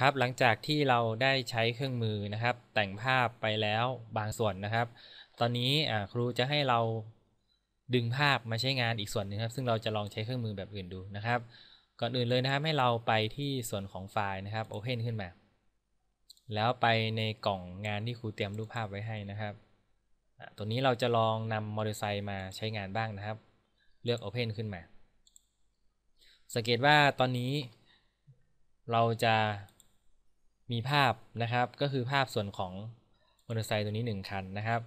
ครับหลังจากที่เราได้ใช้เครื่องมือนะครับ แต่งภาพไปแล้วบางส่วนนะครับ ตอนนี้ครูจะให้เราดึงภาพมาใช้งานอีกส่วนหนึ่งครับ ซึ่งเราจะลองใช้เครื่องมือแบบอื่นดูนะครับ ก่อนอื่นเลยนะครับให้เราไปที่ส่วนของไฟล์นะครับ Open ขึ้นมา แล้วไปในกล่องงานที่ครูเตรียมรูปภาพไว้ให้นะครับตัวนี้เราจะลองนำมอเตอร์ไซค์มาใช้งานบ้างนะครับ เลือก Open ขึ้นมา สังเกตว่าตอนนี้เราจะ มีภาพนะครับ ก็คือภาพส่วนของมอเตอร์ไซค์ตัวนี้ 1 คันนะครับ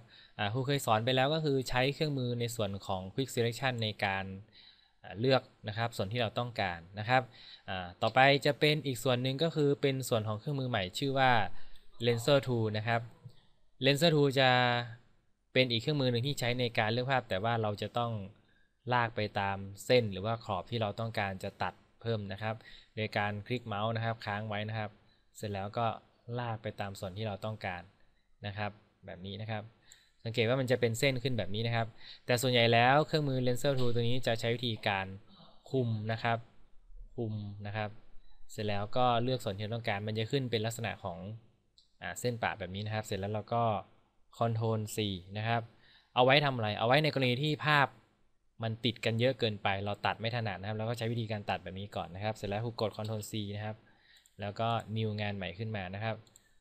ครูเคยสอนไปแล้วก็คือใช้เครื่องมือในส่วนของ Quick Selection ในการเลือกนะครับส่วนที่เราต้องการนะครับ ต่อไปจะเป็นอีกส่วนหนึ่งก็คือเป็นส่วนของเครื่องมือใหม่ชื่อว่า Lenser Tool นะครับ Lenser Tool จะเป็นอีกเครื่องมือหนึ่งที่ใช้ในการเลือกภาพ แต่ว่าเราจะต้องลากไปตามเส้นหรือว่าขอบที่เราต้องการจะตัดเพิ่มนะครับ โดยการคลิกเมาส์นะครับค้างไว้นะครับ เสร็จแล้วก็ลากไปตามส่วนที่เราต้องการนะครับ แบบนี้นะครับ สังเกตว่ามันจะเป็นเส้นขึ้นแบบนี้นะครับ แต่ส่วนใหญ่แล้วเครื่องมือ Lenser Tool ตัวนี้จะใช้วิธีการคุมนะครับคุมนะครับ เสร็จแล้วก็เลือกส่วนที่ต้องการมันจะขึ้นเป็นลักษณะของอเส้นปะแบบนี้นะครับ เสร็จแล้วเราก็ Ctrl C นะครับ เอาไว้ทำอะไร เอาไว้ในกรณีที่ภาพมันติดกันเยอะเกินไป เราตัดไม่ถนัดนะครับแล้วก็ใช้วิธีการตัดแบบนี้ก่อนนะครับ เสร็จแล้วกด Ctrl C นะครับ แล้วก็ new งานใหม่ขึ้นมานะครับ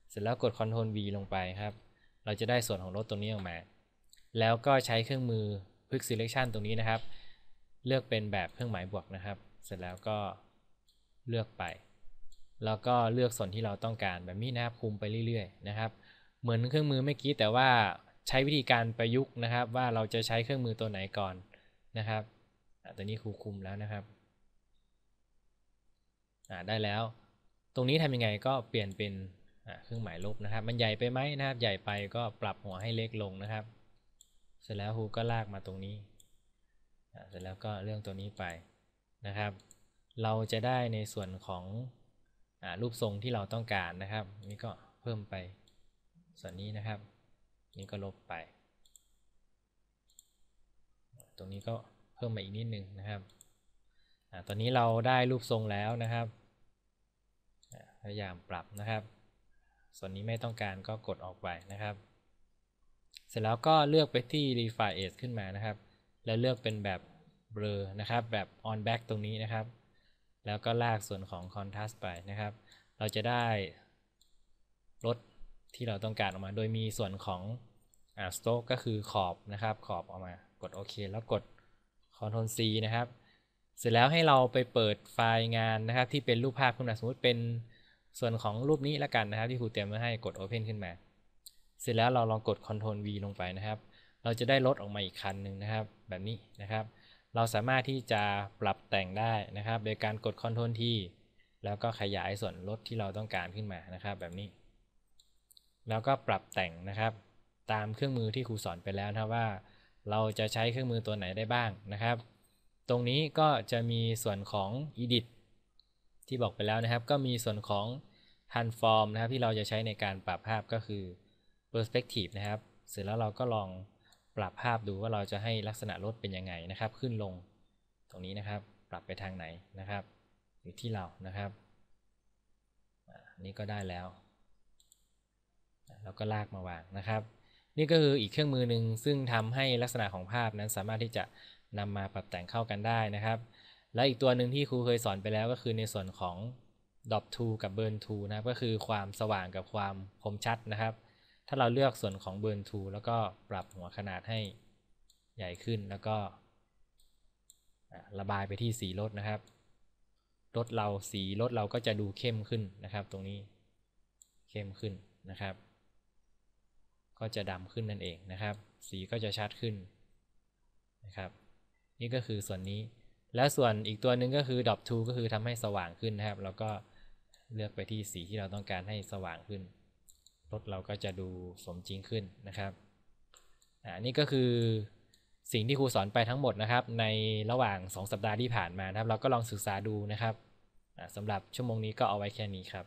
เสร็จแล้วกด Ctrl V ลงไปครับ เราจะได้ส่วนของรถตรงนี้ออกมา แล้วก็ใช้เครื่องมือ Quick Selection ตรงนี้นะครับ เลือกเป็นแบบเครื่องหมายบวกนะครับ เสร็จแล้วก็เลือกไป แล้วก็เลือกส่วนที่เราต้องการแบบนี้นะครับคุมไปเรื่อยๆนะครับ เหมือนเครื่องมือเมื่อกี้แต่ว่าใช้วิธีการประยุกต์นะครับ ว่าเราจะใช้เครื่องมือตัวไหนก่อนนะครับตัวนี้ครูคุมแล้วนะครับได้แล้ว ตรงนี้ทำยังไงก็เปลี่ยนเป็นเครื่องหมายลบนะครับ มันใหญ่ไปไหมนะครับ ใหญ่ไปก็ปรับหัวให้เล็กลงนะครับ เสร็จแล้วครูก็ลากมาตรงนี้ เสร็จแล้วก็เรื่องตัวนี้ไปนะครับ เราจะได้ในส่วนของอรูปทรงที่เราต้องการนะครับ นี่ก็เพิ่มไปส่วนนี้นะครับ นี่ก็ลบไป ตรงนี้ก็เพิ่มมาอีกนิดนึงนะครับตอนนี้เราได้รูปทรงแล้วนะครับ ยายามปรับนะครับ ส่วนนี้ไม่ต้องการก็กดออกไปนะครับ เสร็จแล้วก็เลือกไปที่ Refine Edge ขึ้นมานะครับ แล้วเลือกเป็นแบบเบลอนะครับ แบบ on back ตรงนี้นะครับ แล้วก็ลากส่วนของ contrast ไปนะครับ เราจะได้ลดที่เราต้องการออกมา โดยมีส่วนของอ่า stroke ก็คือขอบนะครับ ขอบออกมากดโอเคแล้วกด Ctrl C นะครับ เสร็จแล้วให้เราไปเปิดไฟล์งานนะครับ ที่เป็นรูปภาพขึ้นมาสมมติเป็น ส่วนของรูปนี้ล้วกันนะครับ ที่ครูเตรียมมาให้กด Open ขึ้นมา เสร็จแล้วเราลองกด Ctrl V ลงไปนะครับ เราจะได้รถออกมาอีกคันหนึ่งนะครับ แบบนี้นะครับ เราสามารถที่จะปรับแต่งได้นะครับ โดยการกด Ctrl T แล้วก็ขยายส่วนรถที่เราต้องการขึ้นมานะครับ แบบนี้ แล้วก็ปรับแต่งนะครับ ตามเครื่องมือที่ครูสอนไปแล้วนะว่า เราจะใช้เครื่องมือตัวไหนได้บ้างนะครับ ตรงนี้ก็จะมีส่วนของ edit ที่บอกไปแล้วนะครับ ก็มีส่วนของ transform นะครับ ที่เราจะใช้ในการปรับภาพก็คือ perspective นะครับ เสร็จแล้วเราก็ลองปรับภาพดูว่าเราจะให้ลักษณะรถเป็นยังไงนะครับ ขึ้นลงตรงนี้นะครับ ปรับไปทางไหนนะครับ อยู่ที่เรานะครับนี่ก็ได้แล้วเราก็ลากมาวางนะครับ นี่ก็คืออีกเครื่องมือหนึ่งซึ่งทำให้ลักษณะของภาพนั้นสามารถที่จะนำมาปรับแต่งเข้ากันได้นะครับ และอีกตัวหนึ่งที่ครูเคยสอนไปแล้วก็คือในส่วนของดอปทูกับเบิร์นทูนะครับ ก็คือความสว่างกับความคมชัดนะครับ ถ้าเราเลือกส่วนของเบิร์นทูแล้วก็ปรับหัวขนาดให้ใหญ่ขึ้นแล้วก็ระบายไปที่สีรถนะครับ รถเราสีรถเราก็จะดูเข้มขึ้นนะครับ ตรงนี้เข้มขึ้นนะครับ ก็จะดำขึ้นนั่นเองนะครับ สีก็จะชัดขึ้นนะครับ นี่ก็คือส่วนนี้ แล้วส่วนอีกตัวหนึ่งก็คือดอปทูก็คือทำให้สว่างขึ้นนะครับ แล้วก็เลือกไปที่สีที่เราต้องการให้สว่างขึ้น รถเราก็จะดูสมจริงขึ้นนะครับอ่านี่ก็คือสิ่งที่ครูสอนไปทั้งหมดนะครับ ในระหว่าง 2 สัปดาห์ที่ผ่านมานะครับ เราก็ลองศึกษาดูนะครับสำหรับชั่วโมงนี้ก็เอาไว้แค่นี้ครับ